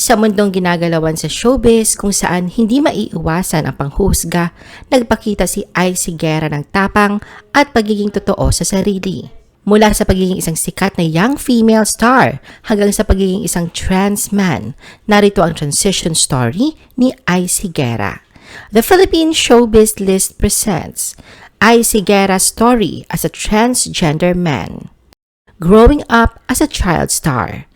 Sa mundong ginagalawan sa showbiz kung saan hindi maiiwasan ang panghusga, nagpakita si Ice Higuera ng tapang at pagiging totoo sa sarili. Mula sa pagiging isang sikat na young female star hanggang sa pagiging isang trans man, narito ang transition story ni Ice Higuera. The Philippine Showbiz List presents Ice Higuera's story as a transgender man. Growing up as a child star.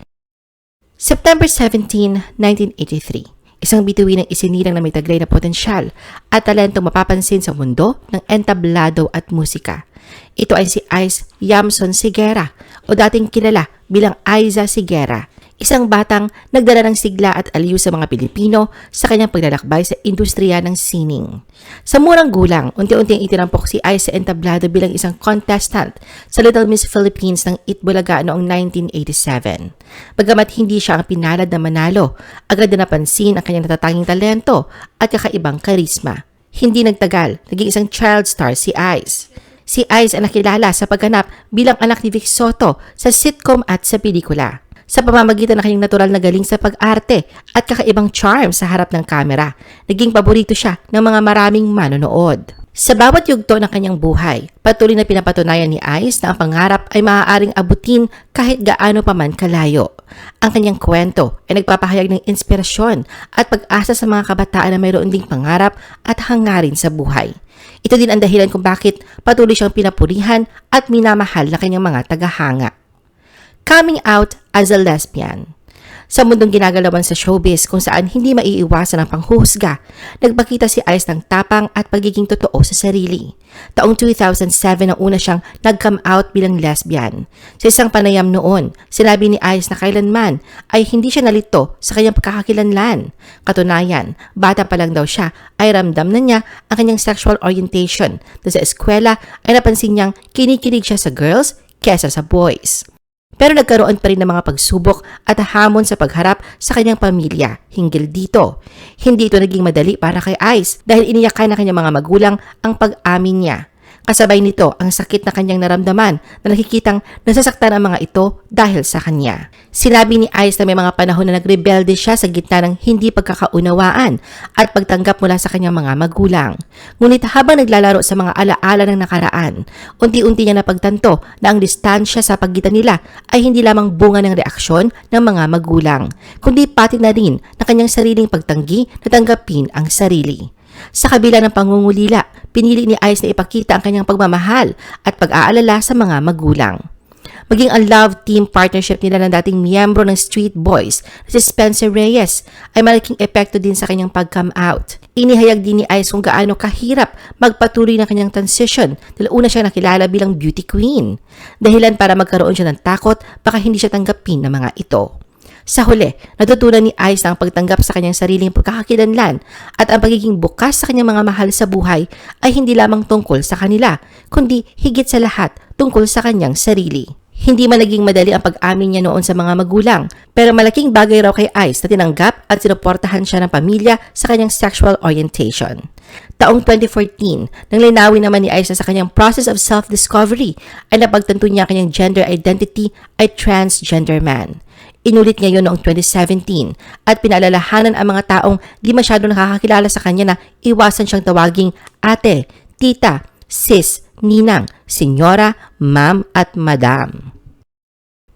September 17, 1983. Isang bituin ng isinilang na may taglay na potensyal at talentong mapapansin sa mundo ng entablado at musika. Ito ay si Ice Yamson Sigera o dating kilala bilang Aiza Sigera. Isang batang nagdala ng sigla at aliw sa mga Pilipino sa kanyang paglalakbay sa industriya ng sining. Sa murang gulang, unti-unting itinampok si Ice sa entablado bilang isang contestant sa Little Miss Philippines ng Itbulaga noong 1987. Bagamat hindi siya ang pinalad na manalo, agad na napansin ang kanyang natatanging talento at kakaibang karisma. Hindi nagtagal, naging isang child star si Ice. Si Ice ay nakilala sa pagganap bilang anak ni Vic Soto sa sitcom at sa pelikula sa pamamagitan ng kanyang natural na galing sa pag-arte at kakaibang charm sa harap ng kamera. Naging paborito siya ng mga maraming manonood. Sa bawat yugto ng kanyang buhay, patuloy na pinapatunayan ni Ice na ang pangarap ay maaaring abutin kahit gaano pa man kalayo. Ang kanyang kwento ay nagpapahayag ng inspirasyon at pag-asa sa mga kabataan na mayroon ding pangarap at hangarin sa buhay. Ito din ang dahilan kung bakit patuloy siyang pinapurihan at minamahal na kanyang mga tagahanga coming out as a lesbian. Sa mundong ginagalawan sa showbiz kung saan hindi maiiwasan ang panghuhusga, nagpakita si Ice ng tapang at pagiging totoo sa sarili. Taong 2007 na una siyang nag-come out bilang lesbian. Sa isang panayam noon, sinabi ni Ice na kailanman ay hindi siya nalito sa kanyang pagkakakilanlan. Katunayan, bata pa lang daw siya ay ramdam na niya ang kanyang sexual orientation. Sa eskwela ay napansin niyang kinikilig siya sa girls kesa sa boys. Pero nagkaroon pa rin ng mga pagsubok at hamon sa pagharap sa kanyang pamilya hinggil dito. Hindi ito naging madali para kay Ice dahil iniyakan na kanyang mga magulang ang pag-amin niya. Kasabay nito ang sakit na kanyang naramdaman na nakikitang nasasaktan ang mga ito dahil sa kanya. Sinabi ni Ice na may mga panahon na nagrebelde siya sa gitna ng hindi pagkakaunawaan at pagtanggap mula sa kanyang mga magulang. Ngunit habang naglalaro sa mga alaala ng nakaraan, unti-unti niya napagtanto na ang distansya sa pagitan nila ay hindi lamang bunga ng reaksyon ng mga magulang, kundi pati na rin na kanyang sariling pagtanggi na tanggapin ang sarili. Sa kabila ng pangungulila, pinili ni Ice na ipakita ang kanyang pagmamahal at pag-aalala sa mga magulang. Maging ang love team partnership nila ng dating miyembro ng Street Boys na si Spencer Reyes ay malaking epekto din sa kanyang pag-come out. Inihayag din ni Ice kung gaano kahirap magpatuloy ng kanyang transition dahil una siya nakilala bilang beauty queen. Dahilan para magkaroon siya ng takot baka hindi siya tanggapin ng mga ito. Sa huli, natutunan ni Ice ang pagtanggap sa kanyang sariling pagkakakilanlan at ang pagiging bukas sa kanyang mga mahal sa buhay ay hindi lamang tungkol sa kanila, kundi higit sa lahat tungkol sa kanyang sarili. Hindi man naging madali ang pag-amin niya noon sa mga magulang, pero malaking bagay raw kay Ice na tinanggap at sinuportahan siya ng pamilya sa kanyang sexual orientation. Taong 2014, nang linawin naman ni Ice na sa kanyang process of self-discovery ay napagtanto niya kanyang gender identity ay transgender man. Inulit ngayon noong 2017 at pinaalalahanan ang mga taong di masyado nakakakilala sa kanya na iwasan siyang tawaging ate, tita, sis, ninang, senyora, ma'am at madam.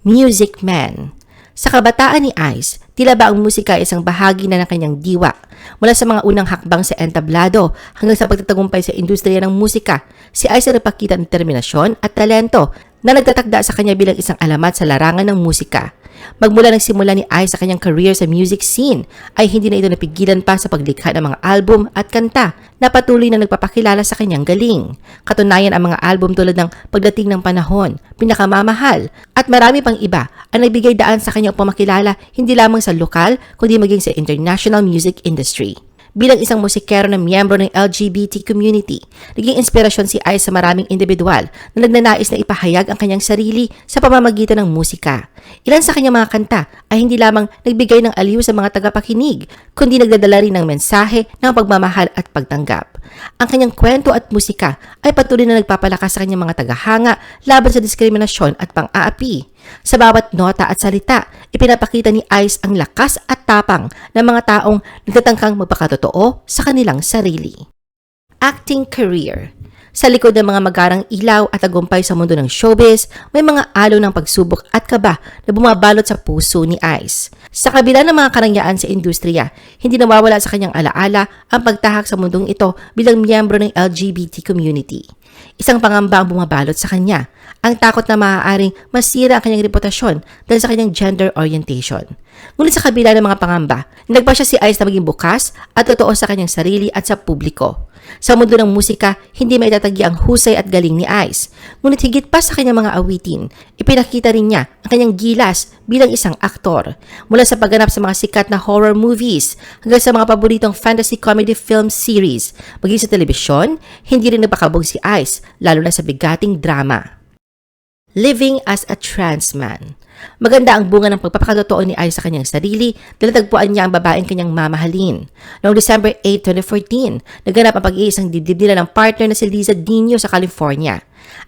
Music Man Sa kabataan ni Ice, tila ba ang musika ay isang bahagi na ng kanyang diwa. Mula sa mga unang hakbang sa entablado hanggang sa pagtatagumpay sa industriya ng musika, si Ice ay nagpakita ng determinasyon at talento na nagtatakda sa kanya bilang isang alamat sa larangan ng musika. Magmula ng simula ni Ai sa kanyang career sa music scene, ay hindi na ito napigilan pa sa paglikha ng mga album at kanta na patuloy na nagpapakilala sa kanyang galing. Katunayan ang mga album tulad ng Pagdating ng Panahon, Pinakamamahal, at marami pang iba ang nagbigay daan sa kanyang pamakilala hindi lamang sa lokal kundi maging sa international music industry bilang isang musikero na miyembro ng LGBT community. Naging inspirasyon si Ice sa maraming individual na nagnanais na ipahayag ang kanyang sarili sa pamamagitan ng musika. Ilan sa kanyang mga kanta ay hindi lamang nagbigay ng aliw sa mga tagapakinig, kundi nagdadala rin ng mensahe ng pagmamahal at pagtanggap. Ang kanyang kwento at musika ay patuloy na nagpapalakas sa kanyang mga tagahanga laban sa diskriminasyon at pang-aapi. Sa bawat nota at salita, ipinapakita ni Ice ang lakas at tapang ng mga taong nagtatangkang magpakatotoo sa kanilang sarili. Acting career sa likod ng mga magarang ilaw at tagumpay sa mundo ng showbiz, may mga alo ng pagsubok at kaba na bumabalot sa puso ni Ice. Sa kabila ng mga karangyaan sa industriya, hindi nawawala sa kanyang alaala ang pagtahak sa mundong ito bilang miyembro ng LGBT community. Isang pangamba ang bumabalot sa kanya, ang takot na maaaring masira ang kanyang reputasyon dahil sa kanyang gender orientation. Ngunit sa kabila ng mga pangamba, nagpa siya si Ice na maging bukas at totoo sa kanyang sarili at sa publiko. Sa mundo ng musika, hindi may tatagi ang husay at galing ni Ice. Ngunit higit pa sa kanyang mga awitin, ipinakita rin niya ang kanyang gilas bilang isang aktor. Mula sa pagganap sa mga sikat na horror movies hanggang sa mga paboritong fantasy comedy film series, maging sa telebisyon, hindi rin napakabog si Ice, lalo na sa bigating drama. Living as a trans man. Maganda ang bunga ng pagpapakatotoo ni Ay sa kanyang sarili dahil niya ang babaeng kanyang mamahalin. Noong December 8, 2014, naganap ang pag-iisang dibdib nila ng partner na si Liza Dino sa California.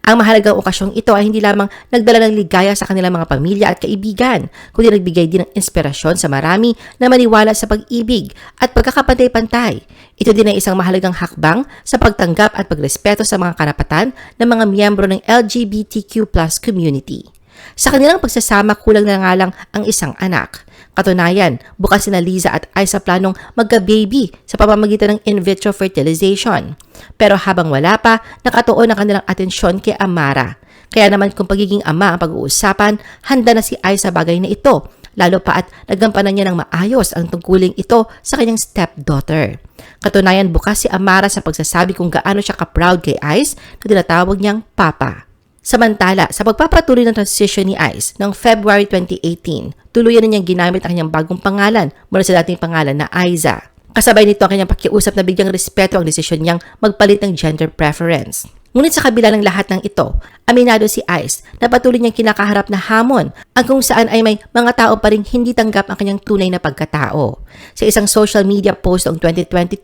Ang mahalagang okasyong ito ay hindi lamang nagdala ng ligaya sa kanilang mga pamilya at kaibigan, kundi nagbigay din ng inspirasyon sa marami na maniwala sa pag-ibig at pagkakapantay-pantay. Ito din ay isang mahalagang hakbang sa pagtanggap at pagrespeto sa mga karapatan ng mga miyembro ng LGBTQ community. Sa kanilang pagsasama, kulang na nga lang ang isang anak. Katunayan, bukas sina Liza at ay planong magka-baby sa pamamagitan ng in vitro fertilization. Pero habang wala pa, nakatuon ang kanilang atensyon kay Amara. Kaya naman kung pagiging ama ang pag-uusapan, handa na si Ay bagay na ito, lalo pa at nagampanan niya ng maayos ang tungkuling ito sa kanyang stepdaughter. Katunayan, bukas si Amara sa pagsasabi kung gaano siya ka-proud kay Ice na tinatawag niyang Papa. Samantala, sa pagpapatuloy ng transition ni Ice noong February 2018, tuluyan na niyang ginamit ang kanyang bagong pangalan mula sa dating pangalan na Aiza. Kasabay nito ang kanyang pakiusap na bigyang respeto ang desisyon niyang magpalit ng gender preference. Ngunit sa kabila ng lahat ng ito, aminado si Ice na patuloy niyang kinakaharap na hamon ang kung saan ay may mga tao pa rin hindi tanggap ang kanyang tunay na pagkatao. Sa isang social media post noong 2022,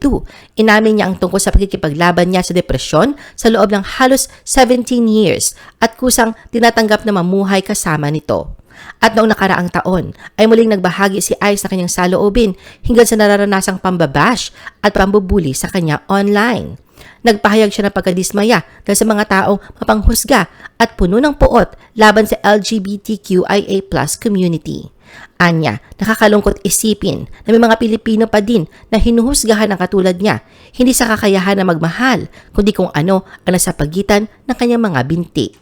inamin niya ang tungkol sa pagkikipaglaban niya sa depresyon sa loob ng halos 17 years at kusang tinatanggap na mamuhay kasama nito. At noong nakaraang taon, ay muling nagbahagi si Ice sa kanyang saloobin hinggang sa nararanasang pambabash at pambubuli sa kanya online. Nagpahayag siya ng pagkadismaya dahil sa mga taong mapanghusga at puno ng puot laban sa LGBTQIA plus community. Anya, nakakalungkot isipin na may mga Pilipino pa din na hinuhusgahan ang katulad niya, hindi sa kakayahan na magmahal, kundi kung ano ang nasa pagitan ng kanyang mga binti.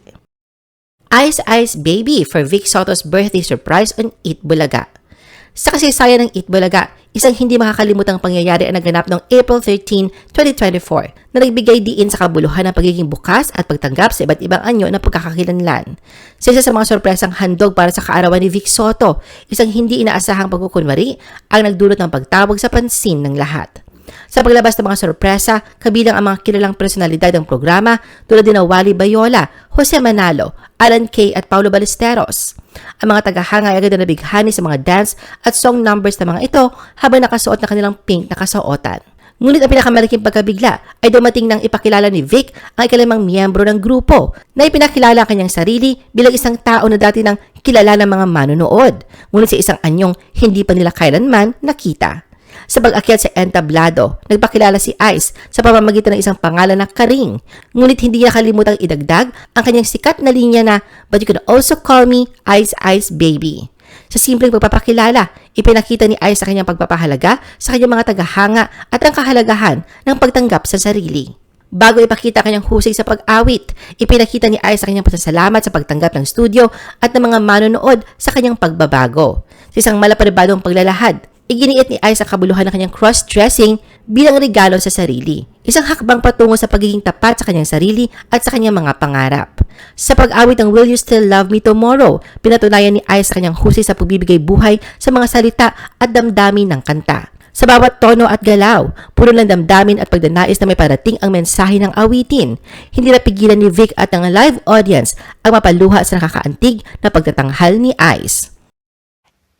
Ice Ice Baby for Vic Soto's birthday surprise on Eat Bulaga. Sa kasaysayan ng Eat Bulaga, isang hindi makakalimutang pangyayari ang naganap noong April 13, 2024 na nagbigay diin sa kabuluhan ng pagiging bukas at pagtanggap sa iba't ibang anyo ng pagkakakilanlan. Sa isa sa mga sorpresang handog para sa kaarawan ni Vic Soto, isang hindi inaasahang pagkukunwari ang nagdulot ng pagtawag sa pansin ng lahat. Sa paglabas ng mga sorpresa, kabilang ang mga kilalang personalidad ng programa tulad din na Wally Bayola, Jose Manalo, Alan Kay at Paulo Ballesteros. Ang mga tagahanga ay agad na nabighani sa mga dance at song numbers ng mga ito habang nakasuot na kanilang pink na kasuotan. Ngunit ang pinakamalaking pagkabigla ay dumating nang ipakilala ni Vic ang ikalimang miyembro ng grupo na ipinakilala ang kanyang sarili bilang isang tao na dati nang kilala ng mga manonood. Ngunit sa isang anyong hindi pa nila kailanman nakita. Sa pag-akyat sa entablado, nagpakilala si Ice sa pamamagitan ng isang pangalan na Karing. Ngunit hindi niya kalimutang idagdag ang kanyang sikat na linya na But you can also call me Ice Ice Baby. Sa simpleng pagpapakilala, ipinakita ni Ice sa kanyang pagpapahalaga sa kanyang mga tagahanga at ang kahalagahan ng pagtanggap sa sarili. Bago ipakita kanyang husay sa pag-awit, ipinakita ni Ice sa kanyang pasasalamat sa pagtanggap ng studio at ng mga manonood sa kanyang pagbabago. Sa isang malaparibadong paglalahad, iginiit ni Ice ang kabuluhan ng kanyang cross-dressing bilang regalo sa sarili. Isang hakbang patungo sa pagiging tapat sa kanyang sarili at sa kanyang mga pangarap. Sa pag-awit ng Will You Still Love Me Tomorrow, pinatunayan ni Ice sa kanyang husay sa pagbibigay buhay sa mga salita at damdamin ng kanta. Sa bawat tono at galaw, puro ng damdamin at pagdanais na may parating ang mensahe ng awitin. Hindi napigilan ni Vic at ng live audience ang mapaluha sa nakakaantig na pagtatanghal ni Ice.